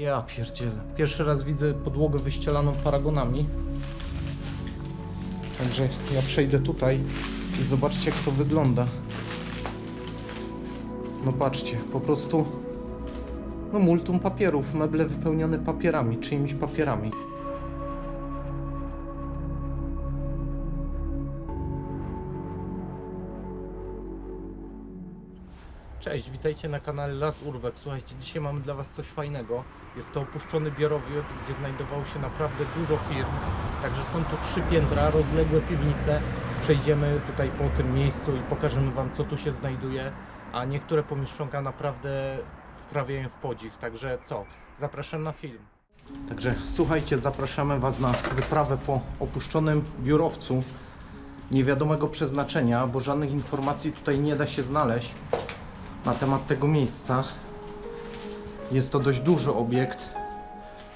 Ja pierdzielę. Pierwszy raz widzę podłogę wyścielaną paragonami. Także ja przejdę tutaj i zobaczcie jak to wygląda. No patrzcie, po prostu no multum papierów, meble wypełnione papierami, czyimiś papierami. Cześć, witajcie na kanale Last Urbex. Słuchajcie, dzisiaj mamy dla Was coś fajnego. Jest to opuszczony biurowiec, gdzie znajdowało się naprawdę dużo firm. Także są tu trzy piętra, rozległe piwnice. Przejdziemy tutaj po tym miejscu i pokażemy Wam, co tu się znajduje. A niektóre pomieszczonka naprawdę wprawiają w podziw. Także co? Zapraszam na film. Także słuchajcie, zapraszamy Was na wyprawę po opuszczonym biurowcu niewiadomego przeznaczenia, bo żadnych informacji tutaj nie da się znaleźć na temat tego miejsca. Jest to dość duży obiekt.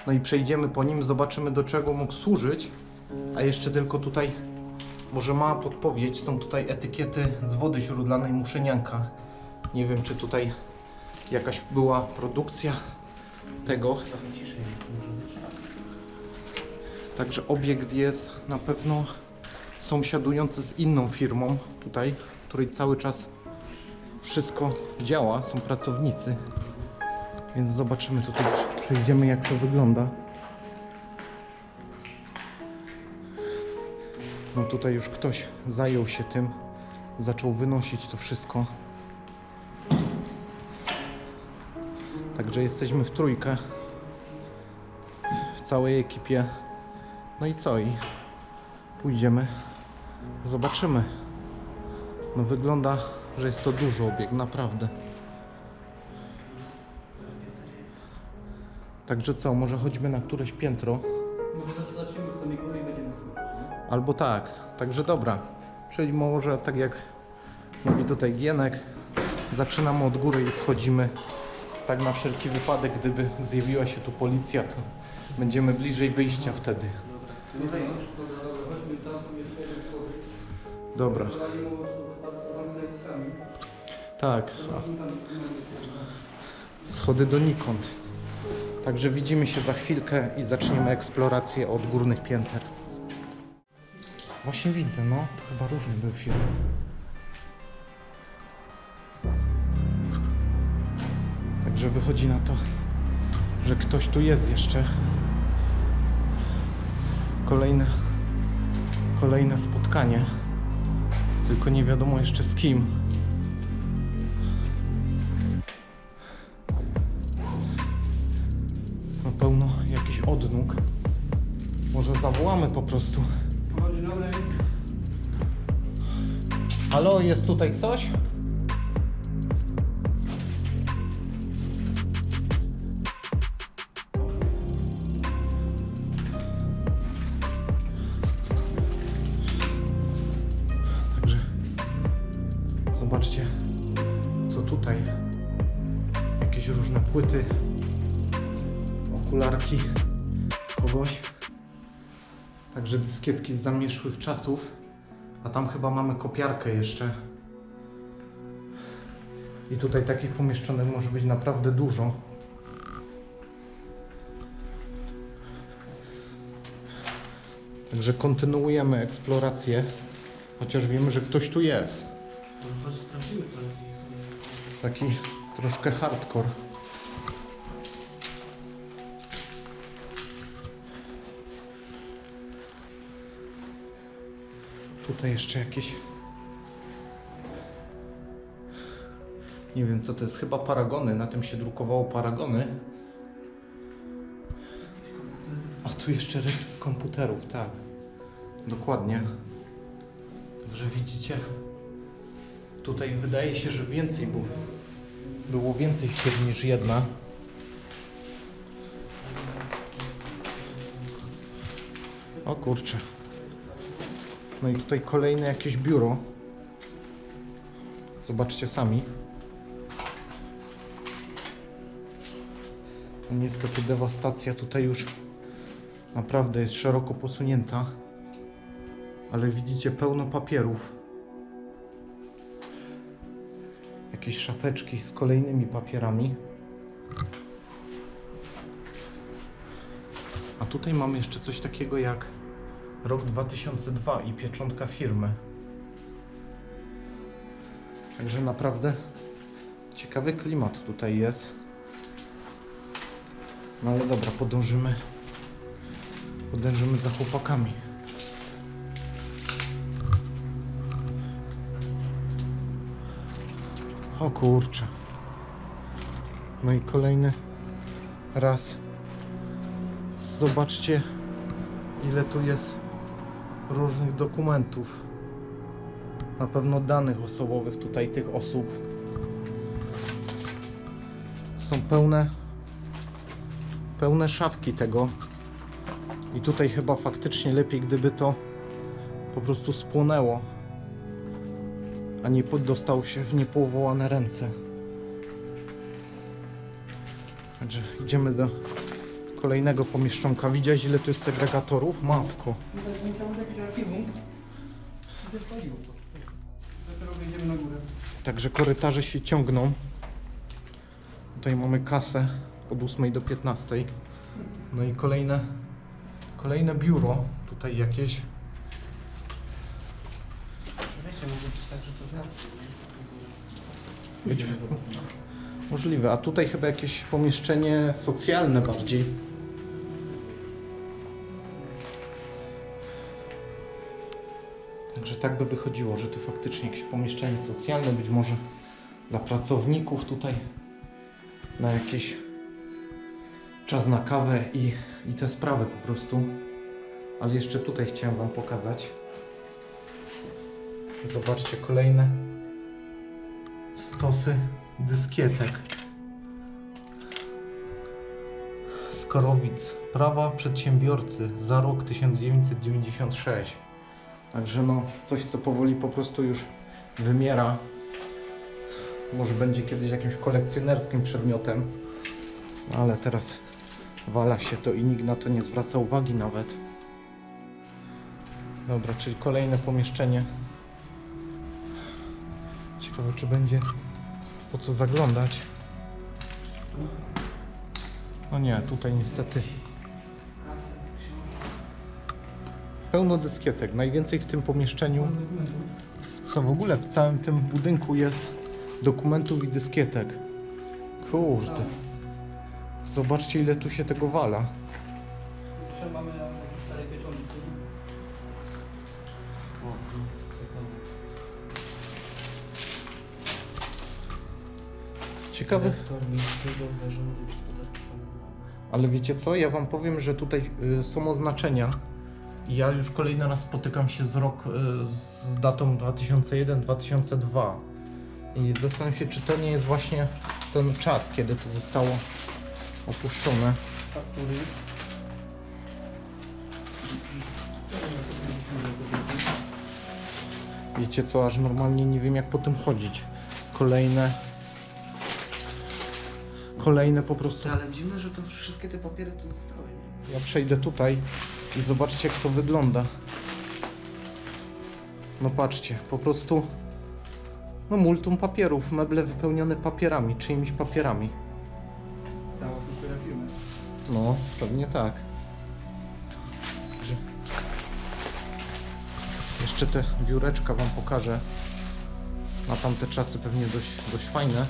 No i przejdziemy po nim, zobaczymy do czego mógł służyć. A jeszcze tylko tutaj, może mała podpowiedź, są tutaj etykiety z wody źródlanej Muszynianka. Nie wiem czy tutaj jakaś była produkcja tego. Także obiekt jest na pewno sąsiadujący z inną firmą tutaj, której cały czas wszystko działa, są pracownicy. Więc zobaczymy tutaj, przejdziemy jak to wygląda. No tutaj już ktoś zajął się tym, zaczął wynosić to wszystko. Także jesteśmy w trójkę, w całej ekipie. No i co? I pójdziemy, zobaczymy. No wygląda, że jest to duży obiekt, naprawdę. Także co, może chodźmy na któreś piętro? Może też zaczniemy z samej góry i będziemy? Albo tak, także dobra. Czyli może tak jak mówi tutaj Gienek, zaczynamy od góry i schodzimy. Tak na wszelki wypadek, gdyby zjawiła się tu policja, to będziemy bliżej wyjścia wtedy. Dobra, chodźmy, tam jeszcze jeden. Dobra, tak. Schody donikąd. Także widzimy się za chwilkę i zaczniemy eksplorację od górnych pięter. Właśnie widzę, no, to chyba różne były firmy. Także wychodzi na to, że ktoś tu jest jeszcze. Kolejne, kolejne spotkanie. Tylko nie wiadomo jeszcze z kim. Na pełno jakiś odnóg. Może zawołamy po prostu. Halo, jest tutaj ktoś? Także dyskietki z zamierzchłych czasów. A tam chyba mamy kopiarkę jeszcze. I tutaj takich pomieszczonych może być naprawdę dużo. Także kontynuujemy eksplorację. Chociaż wiemy, że ktoś tu jest. To. Taki troszkę hardcore. Tutaj jeszcze jakieś. Nie wiem co to jest, chyba paragony. Na tym się drukowało paragony. A tu jeszcze resztki komputerów, tak. Dokładnie. Także widzicie. Tutaj wydaje się, że więcej było. Było więcej firm niż jedna. O kurczę. No i tutaj kolejne jakieś biuro. Zobaczcie sami. No Niestety dewastacja tutaj już naprawdę jest szeroko posunięta. Ale widzicie pełno papierów. Jakieś szafeczki z kolejnymi papierami. A tutaj mamy jeszcze coś takiego jak rok 2002 i pieczątka firmy. Także naprawdę ciekawy klimat tutaj jest. No ale dobra, podążymy. Podążymy za chłopakami. O kurczę. No i kolejny raz. Zobaczcie, ile tu jest różnych dokumentów. Na pewno danych osobowych tutaj tych osób. Są pełne pełne szafki tego. I tutaj chyba faktycznie lepiej, gdyby to po prostu spłonęło, a nie dostał się w niepowołane ręce. Także idziemy do kolejnego pomieszczonka. Widziałeś ile tu jest segregatorów? Matko. Także korytarze się ciągną. Tutaj mamy kasę od 8 do 15. No i kolejne, kolejne biuro. Tutaj jakieś. Być możliwe. A tutaj chyba jakieś pomieszczenie socjalne bardziej. Także tak by wychodziło, że to faktycznie jakieś pomieszczenie socjalne, być może dla pracowników tutaj na jakiś czas na kawę i, i te sprawy po prostu. Ale jeszcze tutaj chciałem Wam pokazać. Zobaczcie kolejne stosy dyskietek. Skorowic. Prawa przedsiębiorcy za rok 1996. Także no, coś co powoli po prostu już wymiera. Może będzie kiedyś jakimś kolekcjonerskim przedmiotem. Ale teraz wala się to i nikt na to nie zwraca uwagi nawet. Dobra, czyli kolejne pomieszczenie. Ciekawe czy będzie po co zaglądać. No nie, tutaj niestety pełno dyskietek. Najwięcej w tym pomieszczeniu, co w ogóle w całym tym budynku jest dokumentów i dyskietek. Kurde. Zobaczcie ile tu się tego wala. Ciekawy. Ale wiecie co? Ja wam powiem, że tutaj y, są oznaczenia. Ja już kolejny raz spotykam się z rok y, z datą 2001-2002. I zastanawiam się, czy to nie jest właśnie ten czas, kiedy to zostało opuszczone. Faktury. Wiecie co? Aż normalnie nie wiem, jak po tym chodzić. Kolejne. Kolejne po prostu. Ale dziwne, że to wszystkie te papiery tu zostały, nie? Ja przejdę tutaj i zobaczcie jak to wygląda. No patrzcie, po prostu no multum papierów, meble wypełnione papierami, czyimiś papierami. Cała kultura firmy. No, pewnie tak. Jeszcze te biureczka wam pokażę. Na tamte czasy pewnie dość, dość fajne.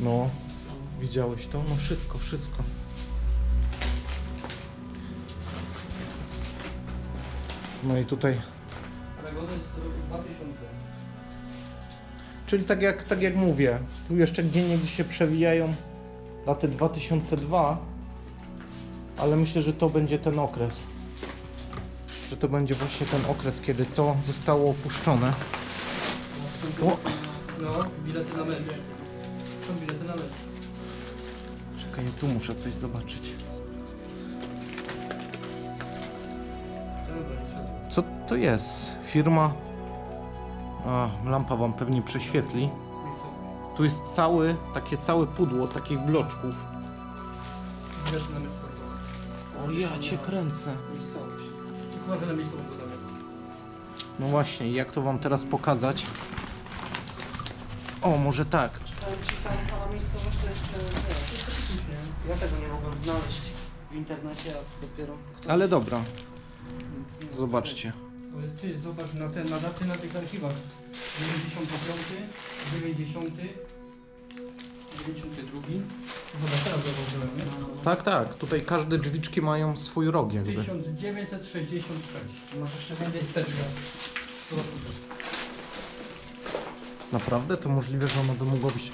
No, widziałeś to? No wszystko, wszystko. No i tutaj, Paragon jest z roku 2000. czyli tak jak, tak jak mówię, tu jeszcze gdzie niegdzie się przewijają daty 2002, ale myślę, że to będzie ten okres. Że to będzie właśnie ten okres, kiedy to zostało opuszczone. O, No, bilety na mecz. Są bilety na mecz. Czekaj, tu muszę coś zobaczyć. Cena 20 zł. Co to jest? Firma. A, lampa wam pewnie prześwietli. Tu jest cały, takie całe pudło takich bloczków. O ja cię kręcę. No właśnie, jak to wam teraz pokazać? O, może tak. Ci, ta cała miejscowość to jeszcze, Faktycznie. ja dlatego nie mogłem znaleźć w internecie, a dopiero... kto- Ale dobra, nie- zobaczcie. Ale ty zobacz na te na daty na tych archiwach. 95, 90, 92. Zobacz, teraz zauważyłem, nie? Tak, tak, tutaj każde drzwiczki mają swój rok jakby. 1966. Masz jeszcze Będzie teczka. Zobacz tutaj. Naprawdę? To możliwe, że ono by mogło być...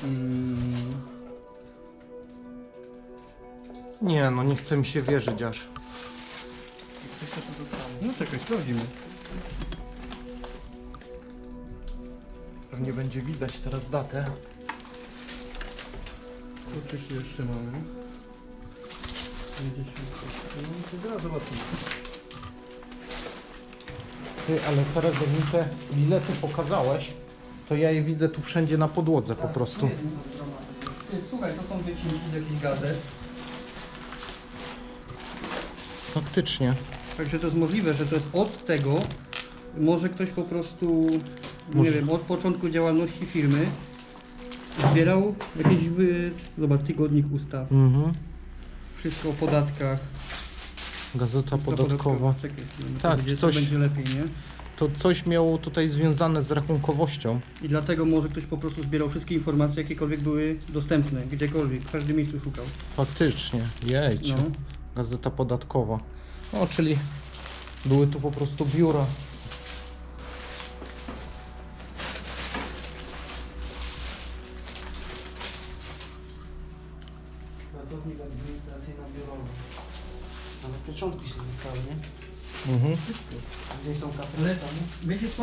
Nie, no nie chce mi się wierzyć aż. Ktoś. No czekaj, sprawdzimy. Pewnie będzie widać teraz datę. Co coś tu jeszcze mamy? 56. No to zaraz zobaczymy. Ty, ale teraz mi te bilety pokazałeś, to ja je widzę tu wszędzie na podłodze po prostu. Słuchaj, to są wycinki z jakichś gazet. Faktycznie. Także to jest możliwe, że to jest od tego, może ktoś po prostu, nie Może- wiem, od początku działalności firmy zbierał jakieś, wy... zobacz, tygodnik ustaw, Mhm. wszystko o podatkach. Gazeta podatkowa. Czekaj, chwilę, Tak, tak, będzie, coś... będzie lepiej, nie? To coś miało tutaj związane z rachunkowością. I dlatego może ktoś po prostu zbierał wszystkie informacje, jakiekolwiek były dostępne, gdziekolwiek, w każdym miejscu szukał. Faktycznie. Jejciu. No. Gazeta podatkowa. No, czyli były tu po prostu biura.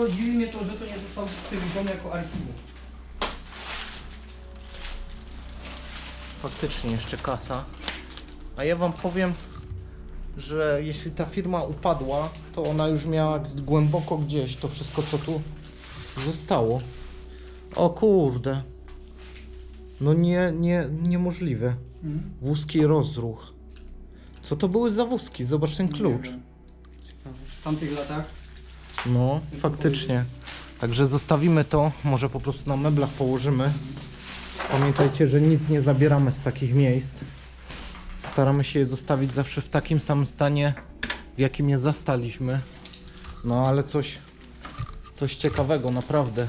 Co, dziwi mnie to, że to nie zostało przewidziane jako archiwum. Faktycznie jeszcze kasa. A ja wam powiem, że jeśli ta firma upadła, to ona już miała głęboko gdzieś to wszystko, co tu zostało. O kurde. No nie, nie, niemożliwe. Mhm. Wózki rozruch. Co to były za wózki? Zobacz ten klucz. W tamtych latach No, faktycznie. Także zostawimy to, może po prostu na meblach położymy. Pamiętajcie, że nic nie zabieramy z takich miejsc. Staramy się je zostawić zawsze w takim samym stanie, w jakim je zastaliśmy. No ale coś, coś ciekawego, naprawdę.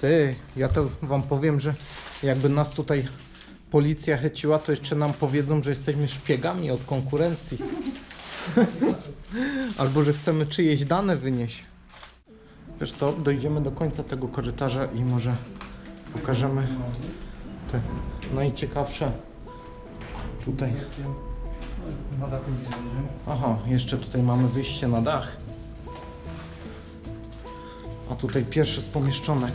Ty, ja to wam powiem, że jakby nas tutaj policja chyciła, to jeszcze nam powiedzą, że jesteśmy szpiegami od konkurencji. Albo że chcemy czyjeś dane wynieść. Wiesz co, dojdziemy do końca tego korytarza i może pokażemy te najciekawsze tutaj. Aha, jeszcze tutaj mamy wyjście na dach. A tutaj pierwszy z pomieszczonek.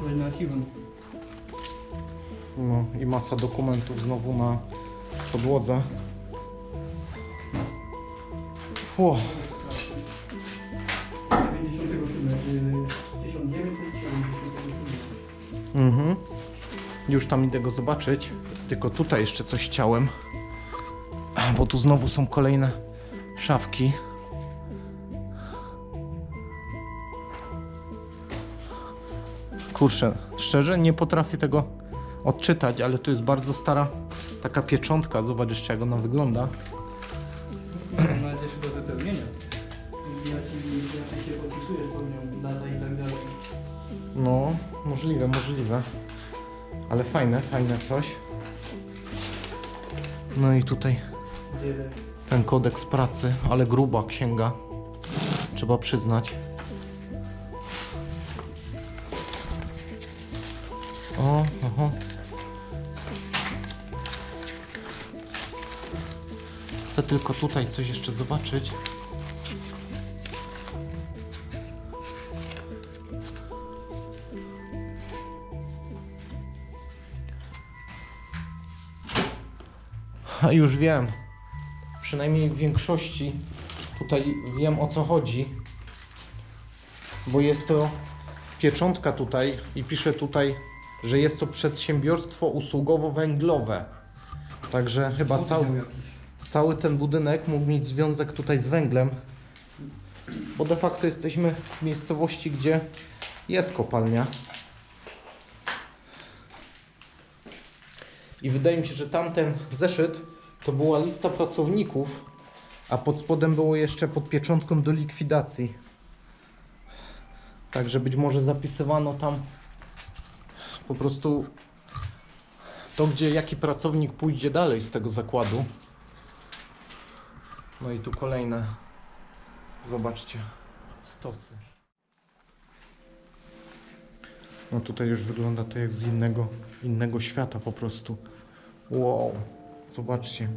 Kolejny archiwum. No i masa dokumentów znowu na podłodze. Ło, 97. y, 1977. Mhm. Już tam idę go zobaczyć. Tylko tutaj jeszcze coś chciałem. Bo tu znowu są kolejne szafki. Kurczę, szczerze nie potrafię tego odczytać, ale tu jest bardzo stara taka pieczątka. Zobacz jeszcze jak ona wygląda. Ona jest jeszcze do wypełnienia. Ja ci, ja ci się podpisujesz pod nią, data i tak dalej. No, możliwe, możliwe. Ale fajne, fajne coś. No i tutaj Wiele. ten kodeks pracy, ale gruba księga. Trzeba przyznać. O, oho. Chcę tylko tutaj coś jeszcze zobaczyć. A już wiem. Przynajmniej w większości tutaj wiem o co chodzi. Bo jest to pieczątka tutaj i pisze tutaj, że jest to przedsiębiorstwo usługowo-węglowe. Także chyba cały. Cały ten budynek mógł mieć związek tutaj z węglem. Bo de facto jesteśmy w miejscowości, gdzie Jest kopalnia. I wydaje mi się, że tamten zeszyt to była lista pracowników, a pod spodem było jeszcze pod pieczątką do likwidacji. Także być może zapisywano tam po prostu to, gdzie jaki pracownik pójdzie dalej z tego zakładu. No i tu kolejne, zobaczcie, stosy. No tutaj już wygląda to jak z innego, innego świata po prostu. Wow, zobaczcie.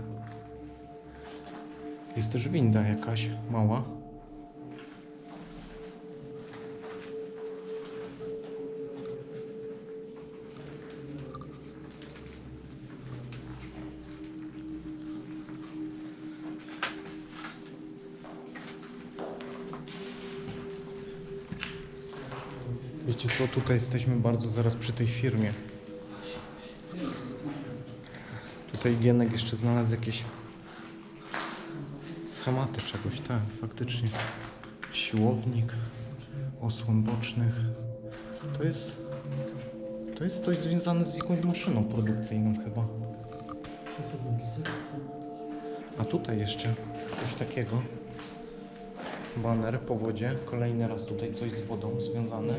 Jest też winda jakaś mała. Tutaj jesteśmy bardzo zaraz przy tej firmie. Tutaj Gienek jeszcze znalazł jakieś schematy czegoś, tak, faktycznie. Siłownik, osłon bocznych. To jest, to jest coś związane z jakąś maszyną produkcyjną chyba. A tutaj jeszcze coś takiego. Baner po wodzie. Kolejny raz tutaj coś z wodą związane.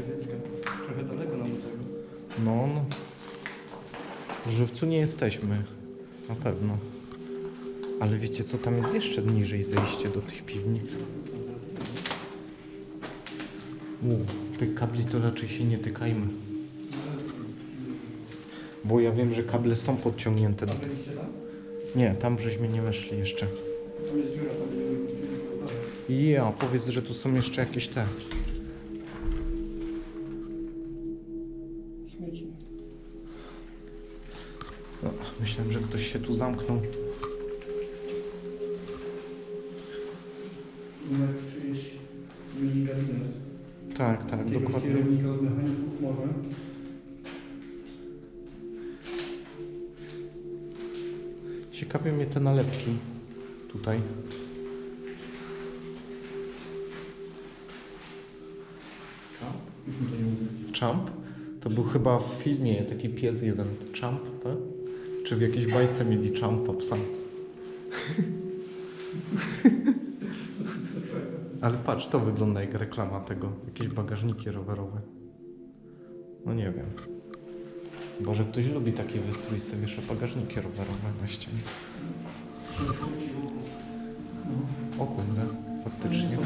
Trochę daleko nam do tego. No, no. W żywcu nie jesteśmy. Na pewno. Ale wiecie co, tam jest jeszcze niżej zejście do tych piwnic. U, tych kabli to raczej się nie tykajmy. Bo ja wiem, że kable są podciągnięte. Do... Tam? Nie, tam żeśmy nie weszli jeszcze. Ja, powiedz, że tu są jeszcze jakieś te. Śmieci. No, myślałem, że ktoś się tu zamknął. Numer czyjeś mini gabinet. Tak, tak, Jakiegoś dokładnie. kierownika od mechaników może. Ciekawie mnie te nalepki tutaj. Chyba w filmie taki pies jeden. Champ, tak? Czy w jakiejś bajce mieli Champa psa? Ale patrz, to wygląda jak reklama tego. Jakieś bagażniki rowerowe. No nie wiem. Może ktoś lubi takie wystrój sobie wiesza bagażniki rowerowe na ścianie. O kurde, faktycznie.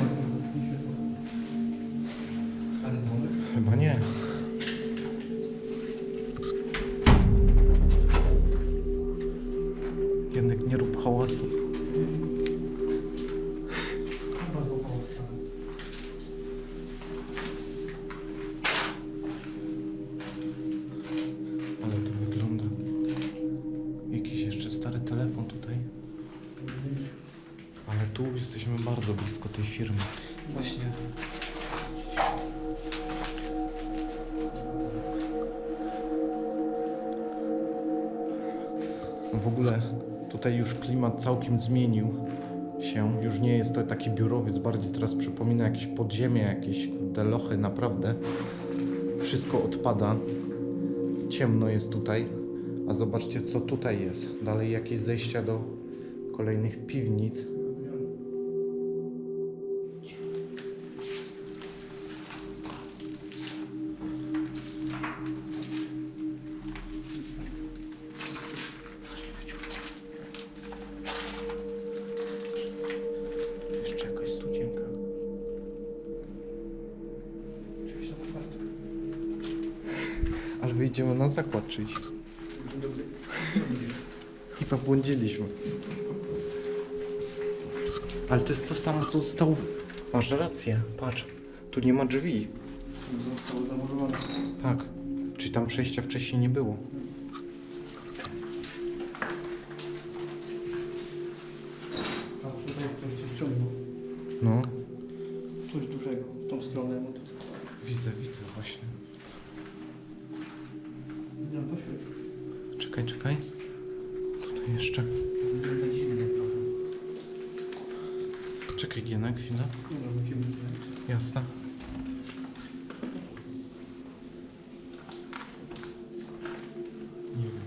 Chyba nie. Właśnie. W ogóle tutaj już klimat całkiem zmienił się. Już nie jest to taki biurowiec, bardziej teraz przypomina jakieś podziemie, jakieś kurde lochy, naprawdę. Wszystko odpada. Ciemno jest tutaj. A zobaczcie, co tutaj jest. Dalej jakieś zejścia do kolejnych piwnic. Jeszcze jakaś studzienka. Drzwi są otwarte. Ale wyjdziemy na zakład czyjś. Dzień dobry. Zabłądziliśmy. Ale to jest to samo, co zostało. w- Masz rację, patrz. Tu nie ma drzwi. Zostało zamurowane. Tak. Czyli tam przejścia wcześniej nie było. Czekaj, Gienek, chwilę. Jasne. Nie wiem.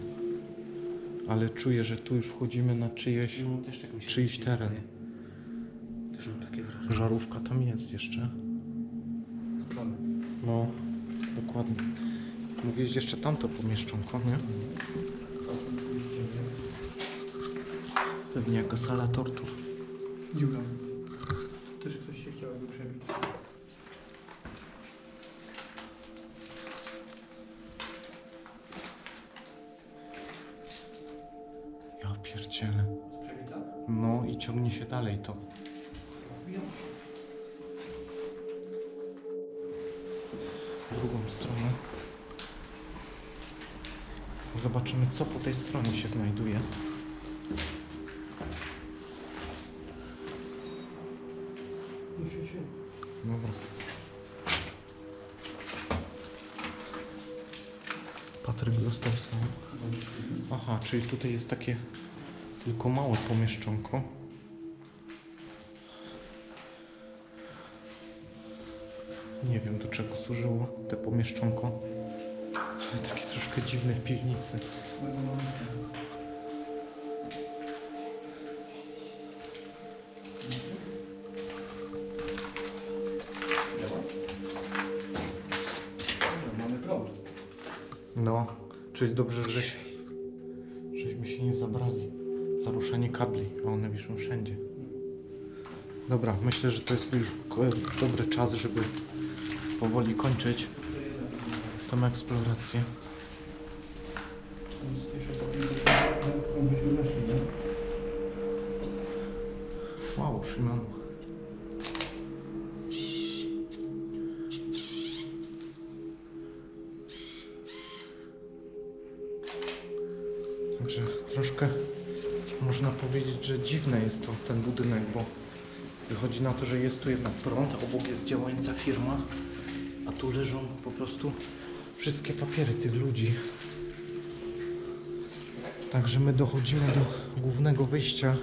Ale czuję, że tu już wchodzimy na czyjeś, No, też tak czyjś teren. Też mam takie wrażenie. Żarówka tam jest jeszcze. No, dokładnie. Mówiłeś jeszcze tamto pomieszczonko, nie? Pewnie jaka sala tortur. Dziura przebić. Ja pierdzielę. Przebita? No i ciągnie się dalej to. Drugą stronę. Zobaczymy, co po tej stronie się znajduje. Czyli tutaj jest takie tylko małe pomieszczonko. Nie wiem do czego służyło te pomieszczonko. Ale takie troszkę dziwne w piwnicy. No, czyli dobrze, żeś, żeśmy Dobra, myślę, że to jest już dobry czas, żeby powoli kończyć tę eksplorację. Jeszcze po 50 lat byśmy zeszli, nie? Wow, Szymanu. Także troszkę można powiedzieć, że dziwne jest to ten budynek, bo wychodzi na to, że jest tu jednak prąd, obok jest działająca firma, a tu leżą po prostu wszystkie papiery tych ludzi. Także my dochodzimy do głównego wyjścia.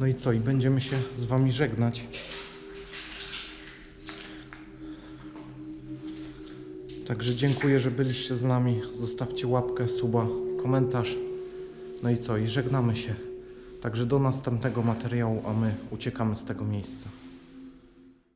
No i co? I będziemy się z Wami żegnać. Także dziękuję, że byliście z nami. Zostawcie łapkę, suba, komentarz. No i co? I żegnamy się. Także do następnego materiału, a my uciekamy z tego miejsca.